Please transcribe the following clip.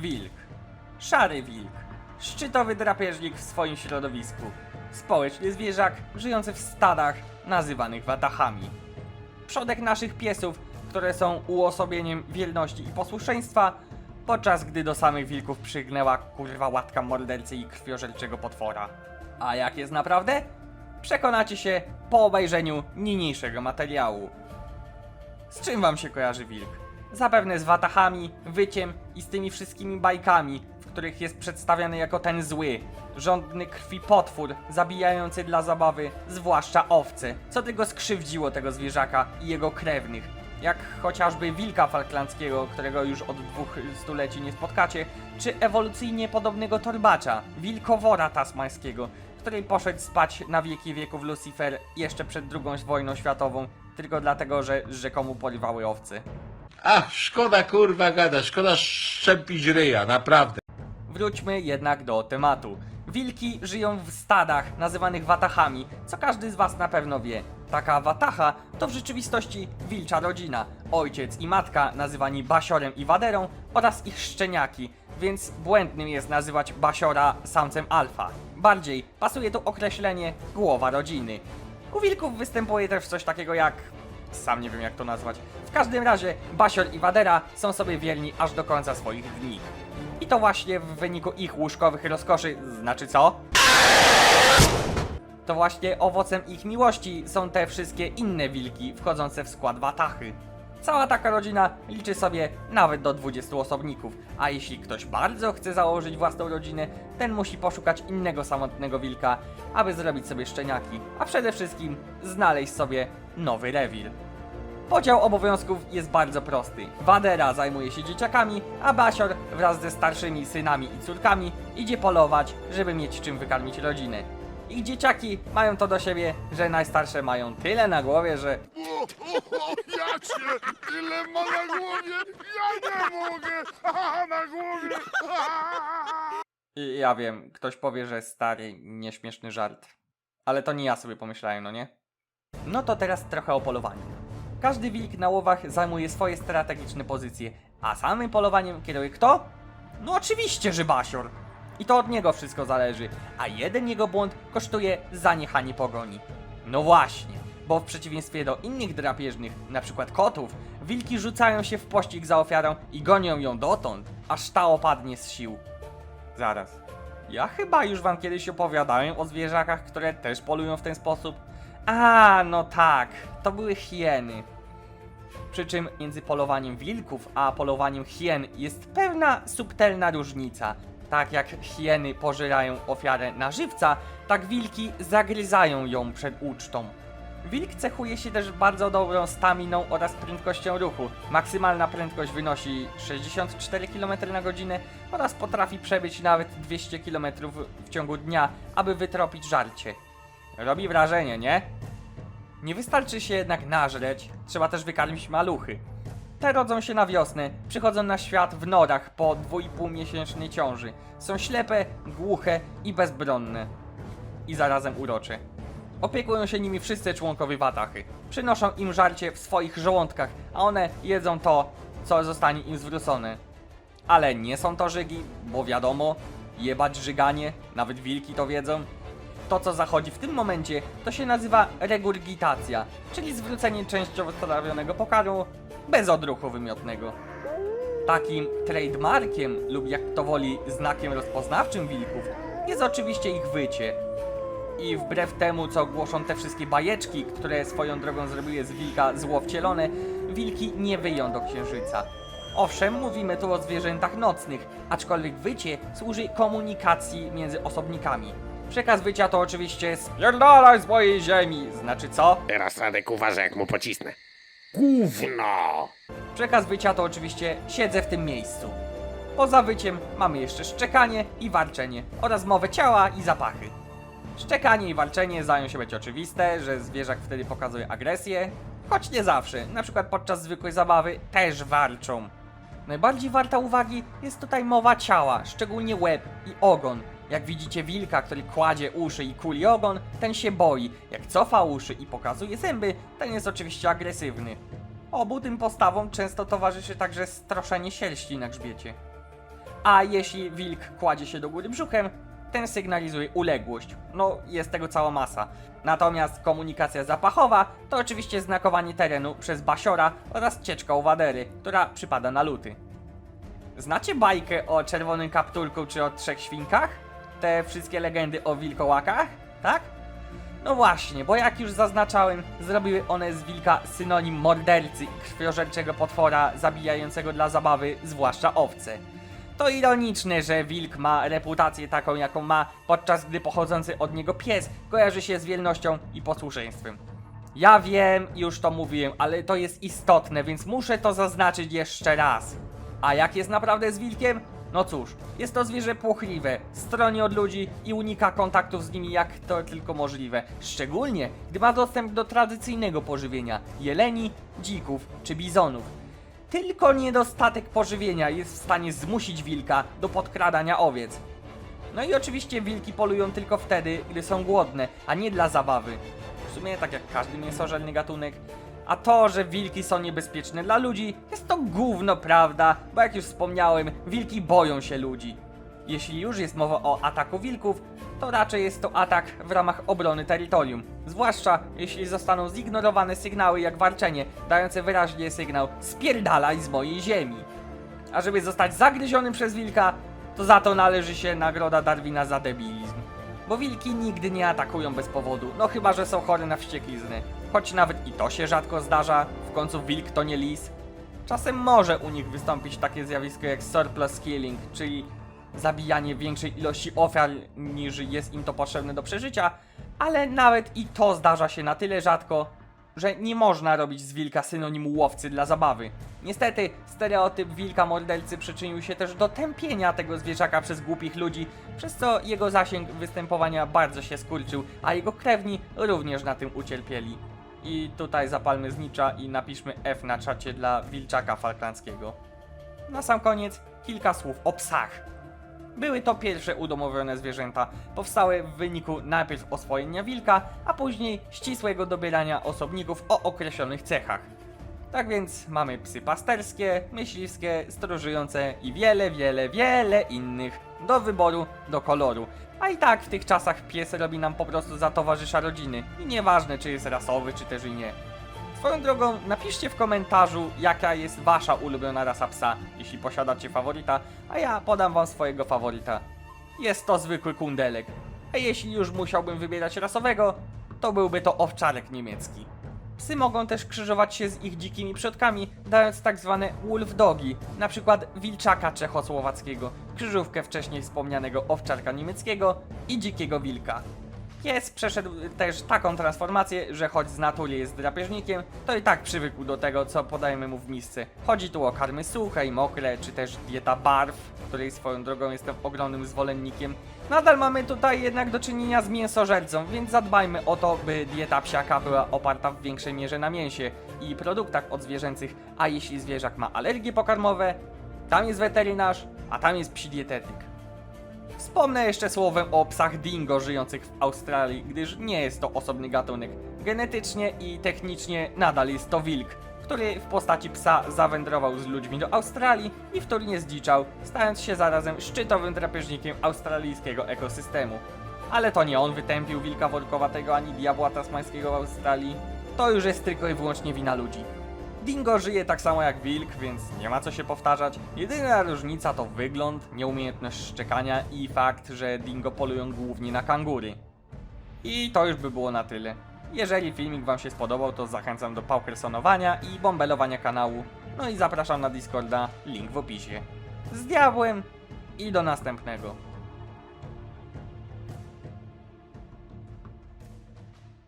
Wilk. Szary wilk. Szczytowy drapieżnik w swoim środowisku. Społeczny zwierzak żyjący w stadach nazywanych watachami. Przodek naszych piesów, które są uosobieniem wierności i posłuszeństwa, podczas gdy do samych wilków przygnęła kurwa łatka mordercy i krwiożerczego potwora. A jak jest naprawdę? Przekonacie się po obejrzeniu niniejszego materiału. Z czym wam się kojarzy wilk? Zapewne z watachami, wyciem i z tymi wszystkimi bajkami, w których jest przedstawiany jako ten zły, żądny krwi potwór, zabijający dla zabawy, zwłaszcza owce, co tylko skrzywdziło tego zwierzaka i jego krewnych. Jak chociażby wilka falklandzkiego, którego już od dwóch stuleci nie spotkacie, czy ewolucyjnie podobnego torbacza, wilkowora tasmańskiego, który poszedł spać na wieki wieków Lucifer jeszcze przed II wojną światową, tylko dlatego, że rzekomo porywały owce. Ach, szkoda kurwa gada, szkoda szczępić ryja, naprawdę. Wróćmy jednak do tematu. Wilki żyją w stadach nazywanych watachami, co każdy z was na pewno wie. Taka watacha to w rzeczywistości wilcza rodzina. Ojciec i matka nazywani Basiorem i Waderą oraz ich szczeniaki, więc błędnym jest nazywać Basiora samcem alfa. Bardziej pasuje tu określenie głowa rodziny. U wilków występuje też coś takiego jak sam nie wiem jak to nazwać. W każdym razie Basior i Wadera są sobie wierni aż do końca swoich dni. I to właśnie w wyniku ich łóżkowych rozkoszy, znaczy co? To właśnie owocem ich miłości są te wszystkie inne wilki wchodzące w skład watachy. Cała taka rodzina liczy sobie nawet do 20 osobników, a jeśli ktoś bardzo chce założyć własną rodzinę, ten musi poszukać innego samotnego wilka, aby zrobić sobie szczeniaki, a przede wszystkim znaleźć sobie nowy rewir. Podział obowiązków jest bardzo prosty. Wadera zajmuje się dzieciakami, a Basior wraz ze starszymi synami i córkami idzie polować, żeby mieć czym wykarmić rodzinę. Ich dzieciaki mają to do siebie, że najstarsze mają tyle na głowie, że O, o, o, ja cię! Tyle ma na głowie! Ja nie mogę! Ha, na głowie! I ja wiem, ktoś powie, że stary, nieśmieszny żart. Ale to nie ja sobie pomyślałem, no nie? No to teraz trochę o polowaniu. Każdy wilk na łowach zajmuje swoje strategiczne pozycje, a samym polowaniem kieruje kto? No oczywiście, że Basior. I to od niego wszystko zależy, a jeden jego błąd kosztuje zaniechanie pogoni. No właśnie, bo w przeciwieństwie do innych drapieżnych, przykład kotów, wilki rzucają się w pościg za ofiarą i gonią ją dotąd, aż ta opadnie z sił. Zaraz. Ja chyba już wam kiedyś opowiadałem o zwierzakach, które też polują w ten sposób. A, no tak, to były hieny. Przy czym między polowaniem wilków a polowaniem hien jest pewna subtelna różnica. Tak jak hieny pożerają ofiarę na żywca, tak wilki zagryzają ją przed ucztą. Wilk cechuje się też bardzo dobrą staminą oraz prędkością ruchu. Maksymalna prędkość wynosi 64 km na godzinę oraz potrafi przebyć nawet 200 km w ciągu dnia, aby wytropić żarcie. Robi wrażenie, nie? Nie wystarczy się jednak nażreć, trzeba też wykarmić maluchy. Te rodzą się na wiosnę, przychodzą na świat w norach po 2,5 miesięcznej ciąży. Są ślepe, głuche i bezbronne. I zarazem urocze. Opiekują się nimi wszyscy członkowie watachy. Przynoszą im żarcie w swoich żołądkach, a one jedzą to, co zostanie im zwrócone. Ale nie są to żygi, bo wiadomo, jebać żyganie, nawet wilki to wiedzą. To, co zachodzi w tym momencie, to się nazywa regurgitacja, czyli zwrócenie częściowo strawionego pokarmu bez odruchu wymiotnego. Takim trademarkiem lub jak kto woli znakiem rozpoznawczym wilków jest oczywiście ich wycie. I wbrew temu, co głoszą te wszystkie bajeczki, które swoją drogą zrobiły z wilka zło wcielone, wilki nie wyją do księżyca. Owszem, mówimy tu o zwierzętach nocnych, aczkolwiek wycie służy komunikacji między osobnikami. Przekaz wycia to oczywiście spierdalaj z mojej ziemi, znaczy co? Teraz Radek uważa jak mu pocisnę. Gówno! Przekaz wycia to oczywiście siedzę w tym miejscu. Poza wyciem mamy jeszcze szczekanie i warczenie oraz mowę ciała i zapachy. Szczekanie i warczenie zdają się być oczywiste, że zwierzak wtedy pokazuje agresję, choć nie zawsze, na przykład podczas zwykłej zabawy też warczą. Najbardziej warta uwagi jest tutaj mowa ciała, szczególnie łeb i ogon. Jak widzicie wilka, który kładzie uszy i kuli ogon, ten się boi. Jak cofa uszy i pokazuje zęby, ten jest oczywiście agresywny. Obu tym postawom często towarzyszy także stroszenie sierści na grzbiecie. A jeśli wilk kładzie się do góry brzuchem, ten sygnalizuje uległość. No, jest tego cała masa. Natomiast komunikacja zapachowa to oczywiście znakowanie terenu przez basiora oraz cieczka owadery, która przypada na luty. Znacie bajkę o czerwonym kapturku czy o trzech świnkach? Te wszystkie legendy o wilkołakach? Tak? No właśnie, bo jak już zaznaczałem, zrobiły one z wilka synonim mordercy krwiożerczego potwora zabijającego dla zabawy, zwłaszcza owce. To ironiczne, że wilk ma reputację taką, jaką ma, podczas gdy pochodzący od niego pies kojarzy się z wielnością i posłuszeństwem. Ja wiem, już to mówiłem, ale to jest istotne, więc muszę to zaznaczyć jeszcze raz. A jak jest naprawdę z wilkiem? No cóż, jest to zwierzę płochliwe, stroni od ludzi i unika kontaktów z nimi jak to tylko możliwe. Szczególnie, gdy ma dostęp do tradycyjnego pożywienia jeleni, dzików czy bizonów. Tylko niedostatek pożywienia jest w stanie zmusić wilka do podkradania owiec. No i oczywiście wilki polują tylko wtedy, gdy są głodne, a nie dla zabawy. W sumie tak jak każdy mięsożerny gatunek. A to, że wilki są niebezpieczne dla ludzi, jest to gówno prawda, bo jak już wspomniałem, wilki boją się ludzi. Jeśli już jest mowa o ataku wilków, to raczej jest to atak w ramach obrony terytorium. Zwłaszcza jeśli zostaną zignorowane sygnały jak warczenie, dające wyraźnie sygnał spierdalaj z mojej ziemi. A żeby zostać zagryzionym przez wilka, to za to należy się nagroda Darwina za debilizm. Bo wilki nigdy nie atakują bez powodu, no chyba, że są chore na wścieklizny. Choć nawet i to się rzadko zdarza, w końcu wilk to nie lis. Czasem może u nich wystąpić takie zjawisko jak surplus killing, czyli zabijanie większej ilości ofiar niż jest im to potrzebne do przeżycia, ale nawet i to zdarza się na tyle rzadko, że nie można robić z wilka synonimu łowcy dla zabawy. Niestety, stereotyp wilka mordercy przyczynił się też do tępienia tego zwierzaka przez głupich ludzi, przez co jego zasięg występowania bardzo się skurczył, a jego krewni również na tym ucierpieli. I tutaj zapalmy znicza i napiszmy F na czacie dla wilczaka falklandzkiego. Na sam koniec kilka słów o psach. Były to pierwsze udomowione zwierzęta, powstałe w wyniku najpierw oswojenia wilka, a później ścisłego dobierania osobników o określonych cechach. Tak więc mamy psy pasterskie, myśliwskie, stróżujące i wiele, wiele, wiele innych do wyboru, do koloru. A i tak w tych czasach pies robi nam po prostu za towarzysza rodziny i nieważne czy jest rasowy, czy też i nie. Swoją drogą, napiszcie w komentarzu, jaka jest wasza ulubiona rasa psa, jeśli posiadacie faworyta, a ja podam wam swojego faworyta. Jest to zwykły kundelek. A jeśli już musiałbym wybierać rasowego, to byłby to owczarek niemiecki. Psy mogą też krzyżować się z ich dzikimi przodkami, dając tak zwane wolf dogi, na przykład wilczaka czechosłowackiego, krzyżówkę wcześniej wspomnianego owczarka niemieckiego i dzikiego wilka. Pies przeszedł też taką transformację, że choć z natury jest drapieżnikiem, to i tak przywykł do tego, co podajemy mu w misce. Chodzi tu o karmy suche i mokre, czy też dieta barw, której swoją drogą jestem ogromnym zwolennikiem. Nadal mamy tutaj jednak do czynienia z mięsożercą, więc zadbajmy o to, by dieta psiaka była oparta w większej mierze na mięsie i produktach odzwierzęcych, a jeśli zwierzak ma alergie pokarmowe, tam jest weterynarz, a tam jest psi dietetyk. Wspomnę jeszcze słowem o psach dingo żyjących w Australii, gdyż nie jest to osobny gatunek. Genetycznie i technicznie nadal jest to wilk, który w postaci psa zawędrował z ludźmi do Australii i wtórnie zdziczał, stając się zarazem szczytowym drapieżnikiem australijskiego ekosystemu. Ale to nie on wytępił wilka workowatego ani diabła tasmańskiego w Australii. To już jest tylko i wyłącznie wina ludzi. Dingo żyje tak samo jak wilk, więc nie ma co się powtarzać. Jedyna różnica to wygląd, nieumiejętność szczekania i fakt, że dingo polują głównie na kangury. I to już by było na tyle. Jeżeli filmik Wam się spodobał, to zachęcam do paukersonowania i bombelowania kanału. No i zapraszam na Discorda, link w opisie. Z diabłem i do następnego.